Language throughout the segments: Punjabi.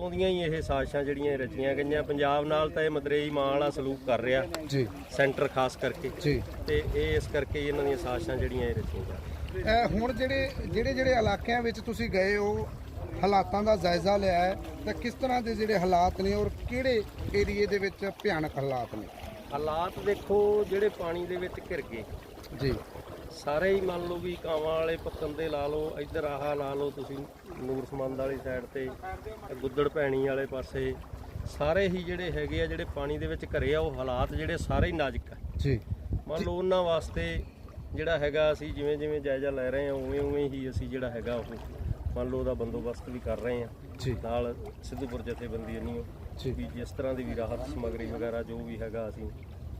ਉਦੋਂ ਦੀਆਂ ਹੀ ਇਹ ਸਾਜ਼ਿਸ਼ਾਂ ਜਿਹੜੀਆਂ ਇਹ ਰਚੀਆਂ ਗਈਆਂ। ਪੰਜਾਬ ਨਾਲ ਤਾਂ ਇਹ ਮਦਰੇਈ ਮਾਂ ਵਾਲਾ ਸਲੂਕ ਕਰ ਰਿਹਾ। ਜੀ। ਸੈਂਟਰ ਖਾਸ ਕਰਕੇ। ਜੀ। ਤੇ ਇਹ ਇਸ ਕਰਕੇ ਇਹਨਾਂ ਦੀਆਂ ਸਾਜ਼ਿਸ਼ਾਂ ਜਿਹੜੀਆਂ ਇਹ ਰਚੀਆਂ ਜਾ ਰਹੀਆਂ। ਅਹ ਹੁਣ ਜਿਹੜੇ ਜਿਹੜੇ ਜਿਹੜੇ ਇਲਾਕਿਆਂ ਵਿੱਚ ਤੁਸੀਂ ਗਏ ਹੋ ਹਾਲਾਤਾਂ ਦਾ ਜਾਇਜ਼ਾ ਲਿਆ ਹੈ ਤਾਂ ਕਿਸ ਤਰ੍ਹਾਂ ਦੇ ਜਿਹੜੇ ਹਾਲਾਤ ਨੇ ਔਰ ਕਿਹੜੇ ਏਰੀਏ ਦੇ ਵਿੱਚ ਭਿਆਨਕ ਹਾਲਾਤ ਨੇ? ਹਾਲਾਤ ਦੇਖੋ ਜਿਹੜੇ ਪਾਣੀ ਦੇ ਵਿੱਚ ਘਿਰ ਗਏ। ਜੀ। ਸਾਰੇ ਹੀ ਮੰਨ ਲਓ ਵੀ ਕਾਵਾਂ ਵਾਲੇ ਪੱਕਣ ਦੇ ਲਾ ਲਓ ਇੱਧਰ ਆਹ ਲਾ ਲਓ ਤੁਸੀਂ ਨੂਰਸਮੰਦ ਵਾਲੀ ਸਾਈਡ ਤੇ ਗੁੱਦੜ ਭੈਣੀ ਵਾਲੇ ਪਾਸੇ ਸਾਰੇ ਹੀ ਜਿਹੜੇ ਹੈਗੇ ਆ ਜਿਹੜੇ ਪਾਣੀ ਦੇ ਵਿੱਚ ਘਰੇ ਆ ਉਹ ਹਾਲਾਤ ਜਿਹੜੇ ਸਾਰੇ ਹੀ ਨਾਜ਼ੁਕ ਆ। ਜੀ। ਮੰਨ ਲਓ ਉਹਨਾਂ ਵਾਸਤੇ ਜਿਹੜਾ ਹੈਗਾ ਅਸੀਂ ਜਿਵੇਂ ਜਿਵੇਂ ਜਾਇਜ਼ਾ ਲੈ ਰਹੇ ਹਾਂ ਉਵੇਂ ਉਵੇਂ ਹੀ ਅਸੀਂ ਜਿਹੜਾ ਹੈਗਾ ਉਹ ਮੰਨ ਲਓ ਉਹਦਾ ਬੰਦੋਬਸਤ ਵੀ ਕਰ ਰਹੇ ਜੀ। ਨਾਲ ਸਿੱਧੂਪੁਰ ਜਥੇਬੰਦੀ ਇੰਨੀ ਜੀ। ਜਿਸ ਤਰ੍ਹਾਂ ਦੀ ਵੀ ਰਾਹਤ ਸਮੱਗਰੀ ਵਗੈਰਾ ਜੋ ਵੀ ਹੈਗਾ ਅਸੀਂ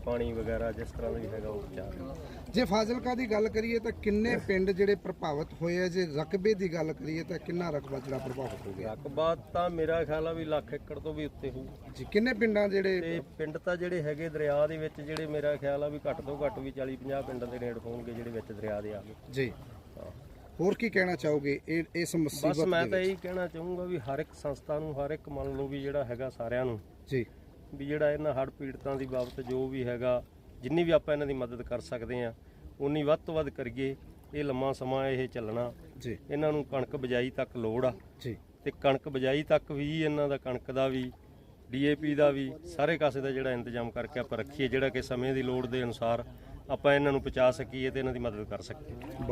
ਪਾਣੀ ਵਗੈਰਾ ਜਿਸ ਤਰ੍ਹਾਂ ਦਾ ਵੀ ਹੈਗਾ ਉਹ ਪਹੁੰਚਾ ਜੇ ਫਾਜ਼ਿਲਕਾ ਦੀ ਗੱਲ ਕਰੀਏ ਤਾਂ ਕਿੰਨੇ ਪਿੰਡ ਜਿਹੜੇ ਪ੍ਰਭਾਵਿਤ ਹੋਏ ਆ? ਜੇ ਰਕਬੇ ਦੀ ਗੱਲ ਕਰੀਏ ਤਾਂ ਕਿੰਨਾ ਰਕਬਾ ਜਿਹੜਾ ਪ੍ਰਭਾਵਿਤ ਹੋ ਗਿਆ? ਰਕਬਾ ਤਾਂ ਮੇਰਾ ਖਿਆਲ ਆ ਵੀ ਲੱਖ ਏਕੜ ਤੋਂ ਵੀ ਉੱਤੇ ਹੋਊ। ਜੀ ਕਿੰਨੇ ਪਿੰਡਾਂ ਜਿਹੜੇ ਤੇ ਪਿੰਡ ਤਾਂ ਜਿਹੜੇ ਹੈਗੇ ਦਰਿਆ ਦੇ ਵਿੱਚ ਜਿਹੜੇ ਮੇਰਾ ਖਿਆਲ ਆ ਵੀ ਘੱਟ ਤੋਂ ਘੱਟ ਵੀ 40 50 ਪਿੰਡਾਂ ਦੇ ਨੇੜ ਹੋਣਗੇ ਜਿਹੜੇ ਵਿੱਚ ਦਰਿਆ ਦੇ ਆ। ਗਏ ਜੀ। ਹੋਰ ਕੀ ਕਹਿਣਾ ਚਾਹੋਗੇ ਇਹ ਇਸ ਬਸ ਮੁਸੀਬਤ ਮੈਂ ਦੇ ਤਾਂ ਇਹੀ ਕਹਿਣਾ ਚਾਹੂੰਗਾ ਵੀ ਹਰ ਇੱਕ ਸੰਸਥਾ ਨੂੰ ਹਰ ਇੱਕ ਮੰਨ ਲਓ ਵੀ ਜਿਹੜਾ ਹੈਗਾ ਸਾਰਿਆਂ ਨੂੰ ਜੀ। ਵੀ ਜਿਹੜਾ ਇਹਨਾਂ ਹੜ੍ਹ ਪੀੜਤਾਂ ਦੀ ਬਾਬਤ ਜੋ ਵੀ ਹੈਗਾ ਜਿੰਨੀ ਵੀ ਆਪਾਂ ਇਹਨਾਂ ਦੀ ਮਦਦ ਕਰ ਸਕਦੇ ਆ ਉਨੀ ਵੱਧ ਤੋਂ ਵੱਧ ਕਰੀਏ ਇਹ ਲੰਮਾ ਸਮਾਂ ਇਹ ਚੱਲਣਾ। ਜੀ। ਇਹਨਾਂ ਨੂੰ ਕਣਕ ਬਜਾਈ ਤੱਕ ਲੋੜ ਆ। ਜੀ। ਤੇ ਕਣਕ ਬਜਾਈ ਤੱਕ ਵੀ ਇਹਨਾਂ ਦਾ ਕਣਕ ਦਾ ਵੀ ਡੀਏਪੀ ਦਾ ਵੀ ਸਾਰੇ ਕਾਸੇ ਦਾ ਜਿਹੜਾ ਇੰਤਜ਼ਾਮ ਕਰਕੇ ਆਪਾਂ ਰੱਖੀਏ ਜਿਹੜਾ ਕਿ ਸਮੇਂ ਦੀ ਲੋੜ ਦੇ ਅਨੁਸਾਰ ਆਪਾਂ ਇਹਨਾਂ ਨੂੰ ਪਹੁੰਚਾ ਸਕੀਏ ਤੇ ਇਹਨਾਂ ਦੀ ਮਦਦ ਕਰ ਸਕੀਏ।